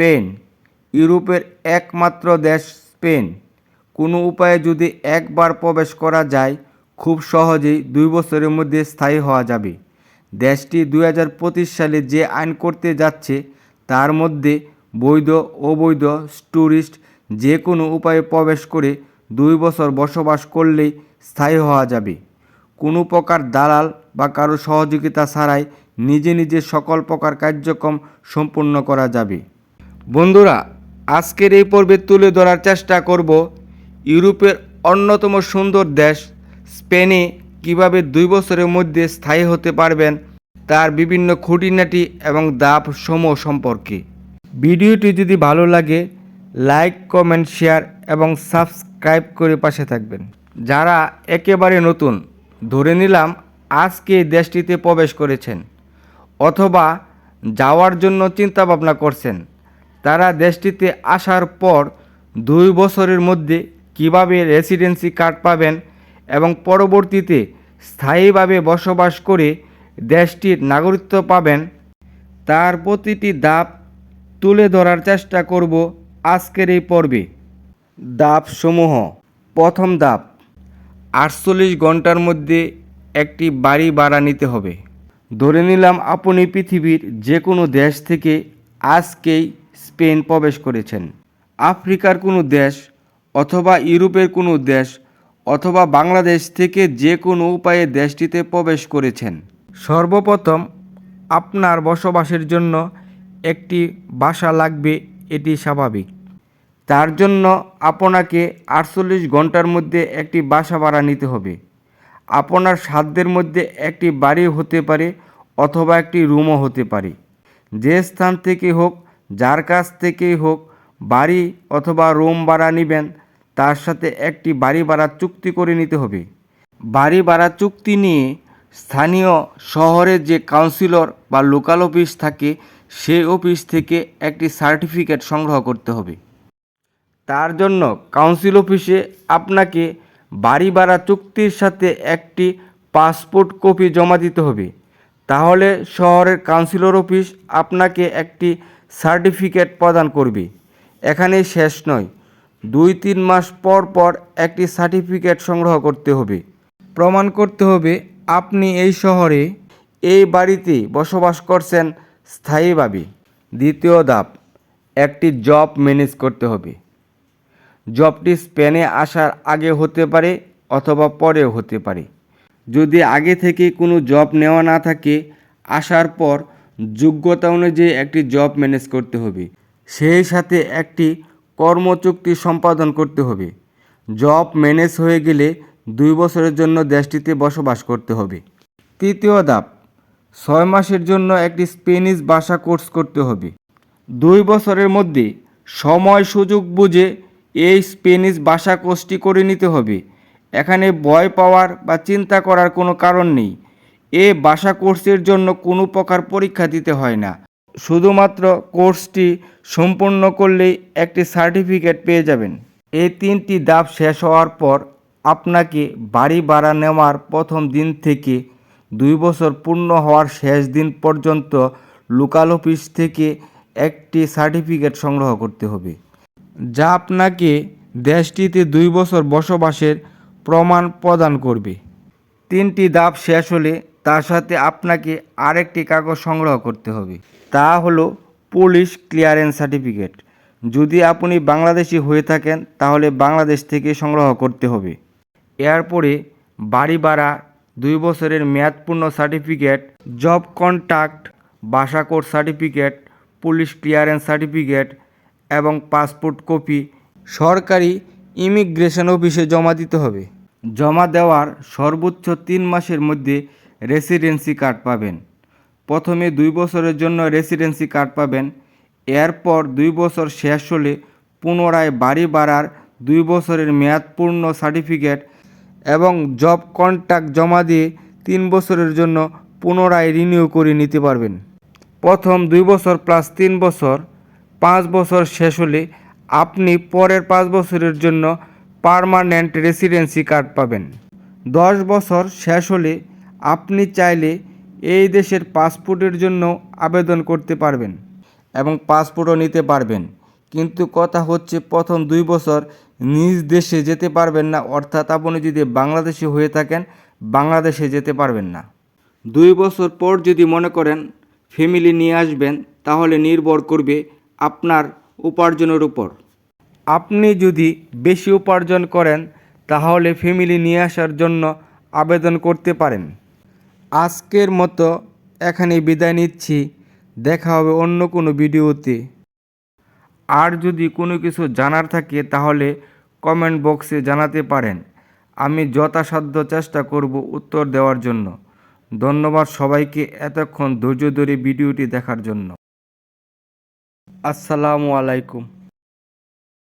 Spain, ইউরোপের একমাত্র দেশ স্পেন। কোনো উপায়ে যদি একবার প্রবেশ করা যায়, খুব সহজেই দুই বছরের মধ্যে স্থায়ী হওয়া যাবে। দেশটি দু হাজার পঁচিশ সালে যে আইন করতে যাচ্ছে, তার মধ্যে বৈধ, অবৈধ, ট্যুরিস্ট যে কোনো উপায়ে প্রবেশ করে দুই বছর বসবাস করলেই স্থায়ী হওয়া যাবে। কোনো প্রকার দালাল বা কারও সহযোগিতা ছাড়াই নিজে নিজে সকল প্রকার কার্যক্রম সম্পূর্ণ করা যাবে। বন্ধুরা, আজকের এই পর্বে তুলে ধরার চেষ্টা করব ইউরোপের অন্যতম সুন্দর দেশ স্পেনে কীভাবে দুই বছরের মধ্যে স্থায়ী হতে পারবেন তার বিভিন্ন খুঁটিনাটি এবং দাপ সমূহ সম্পর্কে। ভিডিওটি যদি ভালো লাগে, লাইক, কমেন্ট, শেয়ার এবং সাবস্ক্রাইব করে পাশে থাকবেন। যারা একেবারে নতুন, ধরে নিলাম আজকে দেশটিতে প্রবেশ করেছেন অথবা যাওয়ার জন্য চিন্তা ভাবনা করছেন তারা দেশটিতে আসার পর দুই বছরের মধ্যে কীভাবে রেসিডেন্সি কার্ড পাবেন এবং পরবর্তীতে স্থায়ীভাবে বসবাস করে দেশটির নাগরিকত্ব পাবেন, তার প্রতিটি দাপ তুলে ধরার চেষ্টা করব আজকের এই পর্বে। ধাপসমূহ। প্রথম দাপ আটচল্লিশ ঘণ্টার মধ্যে একটি বাড়ি ভাড়া নিতে হবে। ধরে নিলাম আপনি পৃথিবীর যে কোনো দেশ থেকে আজকেই স্পেন প্রবেশ করেছেন। আফ্রিকার কোনো দেশ অথবা ইউরোপের কোনো দেশ অথবা বাংলাদেশ থেকে যে কোনো উপায়ে দেশটিতে প্রবেশ করেছেন। সর্বপ্রথম আপনার বসবাসের জন্য একটি বাসা লাগবে, এটি স্বাভাবিক। তার জন্য আপনাকে আটচল্লিশ ঘণ্টার মধ্যে একটি বাসা ভাড়া নিতে হবে। আপনার সাধ্যের মধ্যে একটি বাড়ি হতে পারে অথবা একটি রুমও হতে পারে। যে স্থান থেকে হোক যার কাছ থেকেই হোক বাড়ি অথবা রুম ভাড়া নেবেন, তার সাথে একটি বাড়ি ভাড়া চুক্তি করে নিতে হবে। বাড়ি ভাড়া চুক্তি নিয়ে স্থানীয় শহরের যে কাউন্সিলর বা লোকাল অফিস থাকে সেই অফিস থেকে একটি সার্টিফিকেট সংগ্রহ করতে হবে। তার জন্য কাউন্সিল অফিসে আপনাকে বাড়ি ভাড়া চুক্তির সাথে একটি পাসপোর্ট কপি জমা দিতে হবে। তাহলে শহরের কাউন্সিলর অফিস আপনাকে একটি সার্টিফিকেট প্রদান করবে। এখানে শেষ নয়। দুই তিন মাস পর পর একটি সার্টিফিকেট সংগ্রহ করতে হবে। প্রমাণ করতে হবে আপনি এই শহরে এই বাড়িতে বসবাস করছেন স্থায়ীভাবে দ্বিতীয় ধাপ, একটি জব ম্যানেজ করতে হবে। জবটি স্পেনে আসার আগে হতে পারে অথবা পরেও হতে পারে। যদি আগে থেকে কোনো জব নেওয়া না থাকে, আসার পর যোগ্যতা অনুযায়ী একটি জব ম্যানেজ করতে হবে। সেই সাথে একটি কর্মচুক্তি সম্পাদন করতে হবে। জব ম্যানেজ হয়ে গেলে দুই বছরের জন্য দেশটিতে বসবাস করতে হবে। তৃতীয় ধাপ, ছয় মাসের জন্য একটি স্পেনিশ ভাষা কোর্স করতে হবে। দুই বছরের মধ্যে সময় সুযোগ বুঝে এই স্পেনিশ ভাষা কোর্সটি করে নিতে হবে। এখানে ভয় পাওয়ার বা চিন্তা করার কোনো কারণ নেই। এ ভাষা কোর্সের জন্য কোনো প্রকার পরীক্ষা দিতে হয় না। শুধুমাত্র কোর্সটি সম্পূর্ণ করলেই একটি সার্টিফিকেট পেয়ে যাবেন। এই তিনটি ধাপ শেষ হওয়ার পর আপনাকে বাড়ি ভাড়া নেওয়ার প্রথম দিন থেকে দুই বছর পূর্ণ হওয়ার শেষ দিন পর্যন্ত লোকাল অফিস থেকে একটি সার্টিফিকেট সংগ্রহ করতে হবে, যা আপনাকে দেশটিতে দুই বছর বসবাসের প্রমাণ প্রদান করবে। তিনটি ধাপ শেষ হলে তার সাথে আপনাকে আরেকটি কাগজ সংগ্রহ করতে হবে। তা হলো পুলিশ ক্লিয়ারেন্স সার্টিফিকেট। যদি আপনি বাংলাদেশি হয়ে থাকেন, তাহলে বাংলাদেশ থেকে সংগ্রহ করতে হবে। এরপরে বাড়ি ভাড়া, দুই বছরের মেয়াদপূর্ণ সার্টিফিকেট, জব কন্ট্যাক্ট বাসা code certificate, police clearance certificate এবং পাসপোর্ট কপি সরকারি ইমিগ্রেশন অফিসে জমা দিতে হবে। জমা দেওয়ার সর্বোচ্চ তিন মাসের মধ্যে রেসিডেন্সি কার্ড পাবেন। প্রথমে দুই বছরের জন্য রেসিডেন্সি কার্ড পাবেন। এরপর দুই বছর শেষ হলে পুনরায় বাড়ি বাড়ার দুই বছরের মেয়াদপূর্ণ সার্টিফিকেট এবং জব কন্ট্যাক্ট জমা দিয়ে তিন বছরের জন্য পুনরায় রিনিউ করে নিতে পারবেন। প্রথম দুই বছর প্লাস তিন বছর, পাঁচ বছর শেষ হলে আপনি পরের পাঁচ বছরের জন্য পার্মানেন্ট রেসিডেন্সি কার্ড পাবেন। দশ বছর শেষ হলে আপনি চাইলে এই দেশের পাসপোর্টের জন্য আবেদন করতে পারবেন এবং পাসপোর্টও নিতে পারবেন। কিন্তু কথা হচ্ছে প্রথম দুই বছর নিজ দেশে যেতে পারবেন না, অর্থাৎ আপনি যদি বাংলাদেশি হয়ে থাকেন, বাংলাদেশে যেতে পারবেন না। দুই বছর পর যদি মনে করেন ফ্যামিলি নিয়ে আসবেন, তাহলে নির্ভর করবে আপনার উপার্জনের উপর। আপনি যদি বেশি উপার্জন করেন, তাহলে ফ্যামিলি নিয়ে আসার জন্য আবেদন করতে পারেন। আজকের মতো এখানে বিদায় নিচ্ছি। দেখা হবে অন্য কোনো ভিডিওতে। আর যদি কোনো কিছু জানার থাকে তাহলে কমেন্ট বক্সে জানাতে পারেন। আমি যথাসাধ্য চেষ্টা করব উত্তর দেওয়ার জন্য। ধন্যবাদ সবাইকে এতক্ষণ ধৈর্য ধরে ভিডিওটি দেখার জন্য। আসসালামু আলাইকুম।